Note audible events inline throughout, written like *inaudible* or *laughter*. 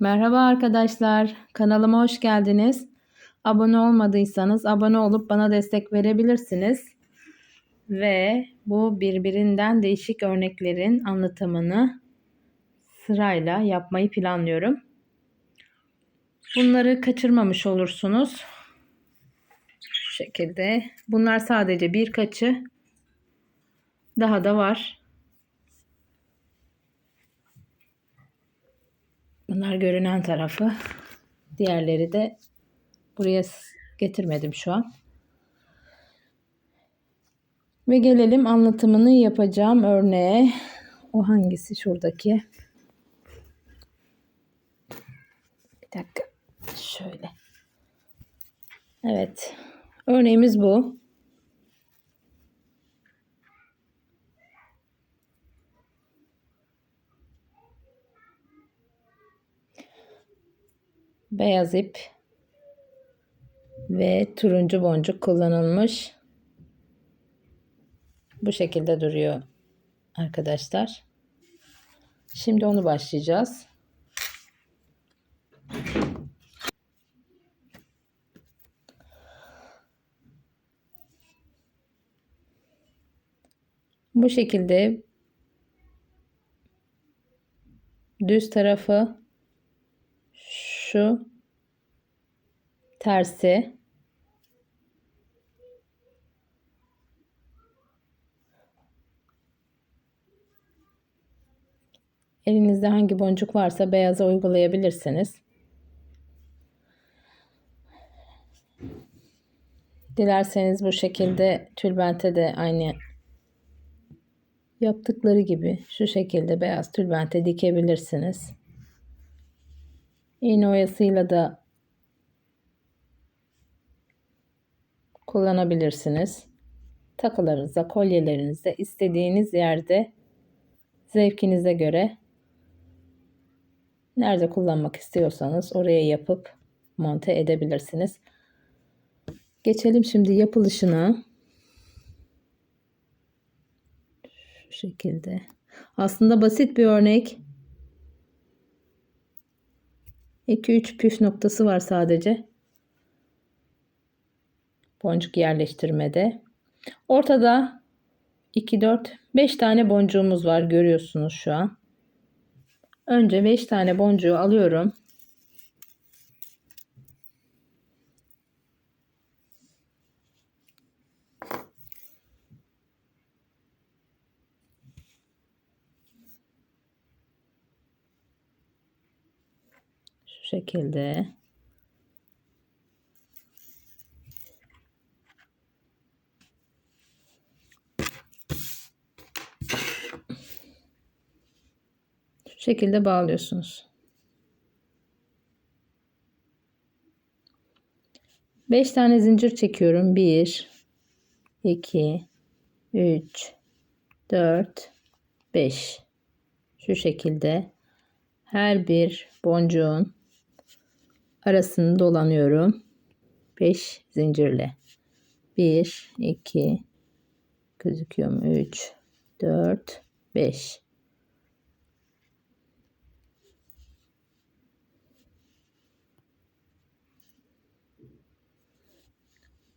Merhaba arkadaşlar, kanalıma hoş geldiniz. Abone olmadıysanız abone olup bana destek verebilirsiniz. Ve bu birbirinden değişik örneklerin anlatımını sırayla yapmayı planlıyorum. Bunları kaçırmamış olursunuz. Şu şekilde. Bunlar sadece birkaçı. Daha da var. Bunlar görünen tarafı. Diğerleri de buraya getirmedim şu an. Ve gelelim anlatımını yapacağım örneğe. O hangisi şuradaki? Bir dakika. Şöyle. Evet. Örneğimiz bu. Beyaz ip ve turuncu boncuk kullanılmış. Bu şekilde duruyor arkadaşlar. Şimdi onu başlayacağız. Bu şekilde düz tarafı şu tersi Elinizde hangi boncuk varsa beyaza uygulayabilirsiniz. Dilerseniz bu şekilde tülbente de aynı yaptıkları gibi şu şekilde beyaz tülbente dikebilirsiniz. İğne oyasıyla da kullanabilirsiniz. Takılarınızda, kolyelerinizde istediğiniz yerde zevkinize göre nerede kullanmak istiyorsanız oraya yapıp monte edebilirsiniz. Geçelim şimdi yapılışına. Şu şekilde. Aslında basit bir örnek. 2-3 püf noktası var sadece. Boncuk yerleştirmede. Ortada 2, 4, 5 tane boncuğumuz var görüyorsunuz şu an. Önce 5 tane boncuğu alıyorum. Şekilde. Şu şekilde bağlıyorsunuz. 5 tane zincir çekiyorum. 1 2 3 4 5 şu şekilde her bir boncuğun arasını dolanıyorum. 5 zincirle. 1 2 gözüküyor mu? 3 4 5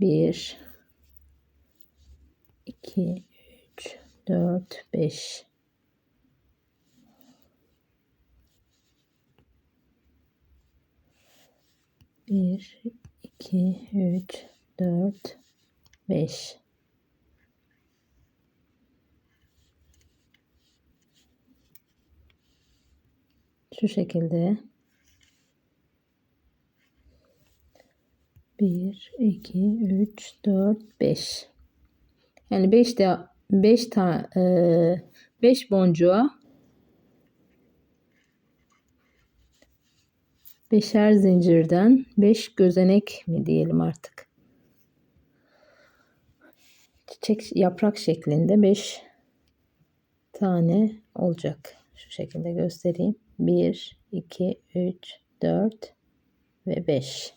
1 2 3 4 5 1 2 3 4 5 şu şekilde. 1 2 3 4 5 yani 5 de 5 tane 5 boncuğa beşer zincirden 5 gözenek mi diyelim artık. Çiçek yaprak şeklinde 5 tane olacak. Şu şekilde göstereyim. 1 2 3 4 ve 5.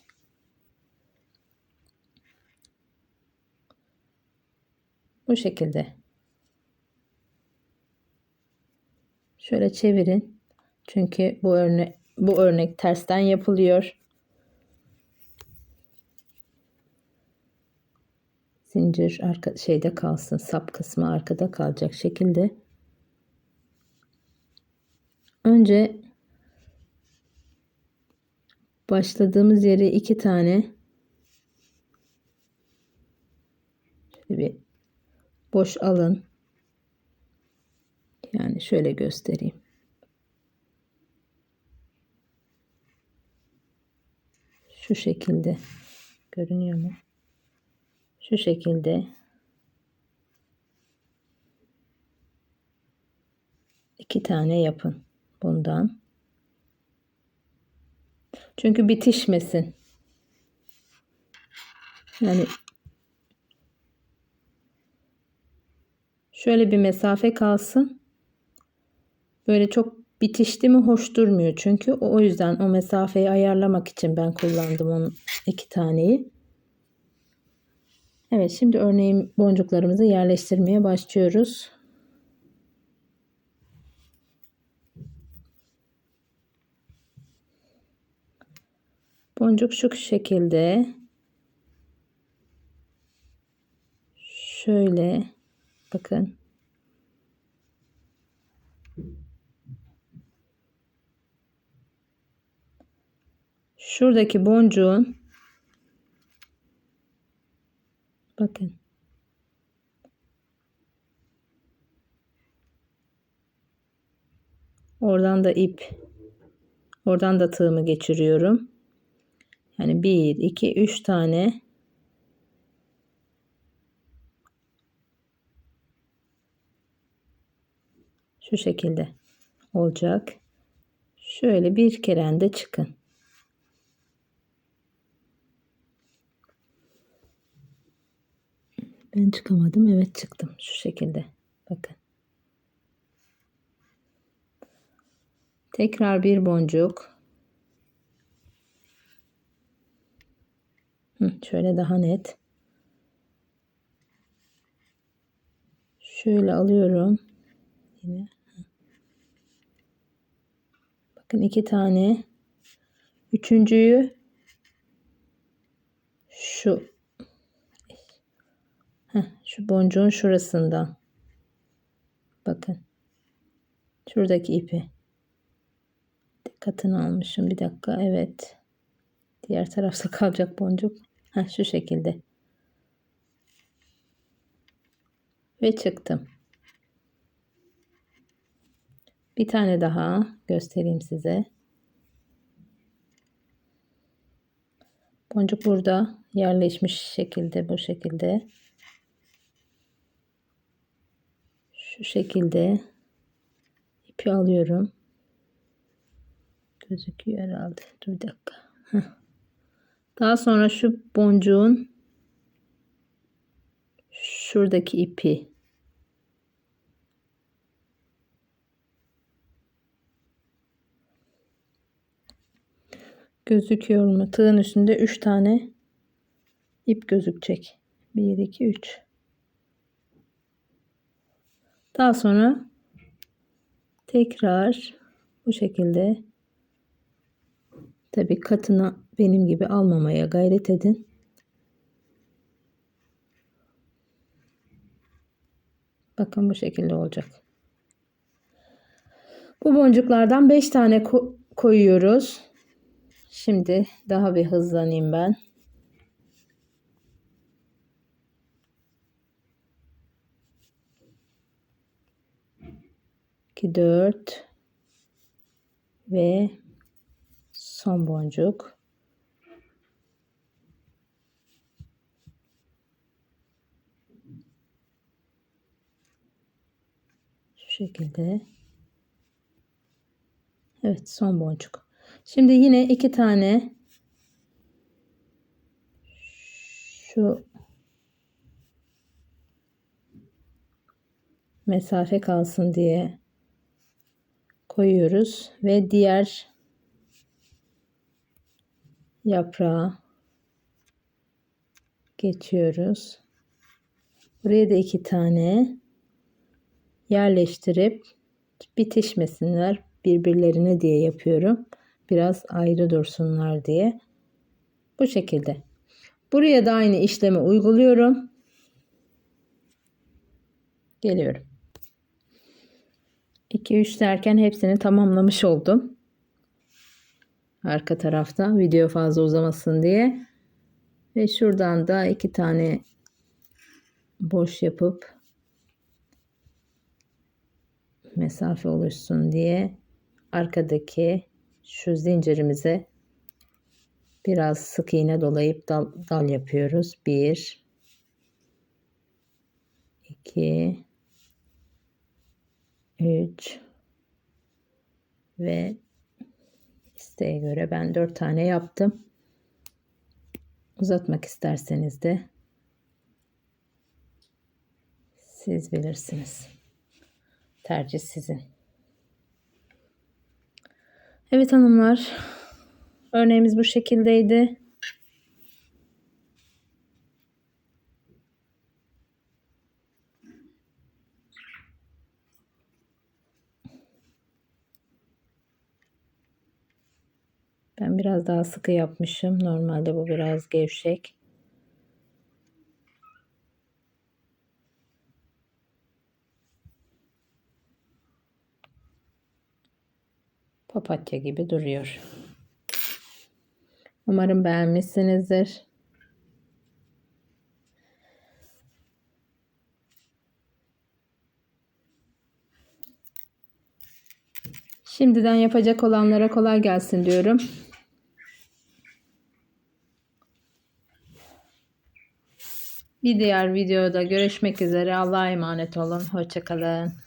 Bu şekilde. Şöyle çevirin. Çünkü bu örne bu örnek tersten yapılıyor. Zincir arka şeyde kalsın. Sap kısmı arkada kalacak şekilde. Önce başladığımız yere iki tane bir boş alın. Yani şöyle göstereyim. Şu şekilde görünüyor mu? Şu şekilde iki tane yapın bundan. Çünkü bitişmesin. Yani şöyle bir mesafe kalsın. Böyle çok bitişti mi hoş durmuyor çünkü o yüzden o mesafeyi ayarlamak için ben kullandım onun iki taneyi. Evet şimdi örneğin boncuklarımızı yerleştirmeye başlıyoruz. Boncuk şu şekilde şöyle bakın şuradaki boncuğun bakın. Oradan da ip. Oradan da tığımı geçiriyorum. Yani 1 2 3 tane şu şekilde olacak. Şöyle bir kerende çıkın Ben çıkamadım. Evet çıktım. Şu şekilde. Bakın. Tekrar bir boncuk. Hı, şöyle daha net. Şöyle alıyorum. Yine. Bakın iki tane. Üçüncüyü şu Heh, şu boncuğun şurasından. Bakın. Şuradaki ipi. Dikkatini almışım. Bir dakika. Evet. Diğer tarafta *laughs* kalacak boncuk. Heh, şu şekilde. Ve çıktım. Bir tane daha göstereyim size. Boncuk burada yerleşmiş şekilde bu şekilde. Şu şekilde ipi alıyorum. Gözüküyor herhalde. Dur bir dakika. Daha sonra şu boncuğun şuradaki ipi gözüküyor mu? Tığın üstünde 3 tane ip gözükecek. 1 2 3 daha sonra tekrar bu şekilde tabi katına benim gibi almamaya gayret edin. Bakın bu şekilde olacak. Bu boncuklardan 5 tane ko koyuyoruz. Şimdi daha bir hızlanayım ben. 2 4 ve son boncuk. Şu şekilde. Evet son boncuk. Şimdi yine iki tane şu mesafe kalsın diye koyuyoruz ve diğer yaprağa geçiyoruz. Buraya da iki tane yerleştirip bitişmesinler birbirlerine diye yapıyorum. Biraz ayrı dursunlar diye. Bu şekilde. Buraya da aynı işlemi uyguluyorum. Geliyorum. 2-3 derken hepsini tamamlamış oldum. Arka tarafta video fazla uzamasın diye. Ve şuradan da iki tane boş yapıp mesafe oluşsun diye arkadaki şu zincirimize biraz sık iğne dolayıp dal, dal yapıyoruz. 1 2 3 ve isteğe göre ben 4 tane yaptım. Uzatmak isterseniz de siz bilirsiniz. Tercih sizin. Evet hanımlar. Örneğimiz bu şekildeydi. Ben biraz daha sıkı yapmışım. Normalde bu biraz gevşek. Papatya gibi duruyor. Umarım beğenmişsinizdir. Şimdiden yapacak olanlara kolay gelsin diyorum. Bir diğer videoda görüşmek üzere. Allah'a emanet olun. Hoşçakalın.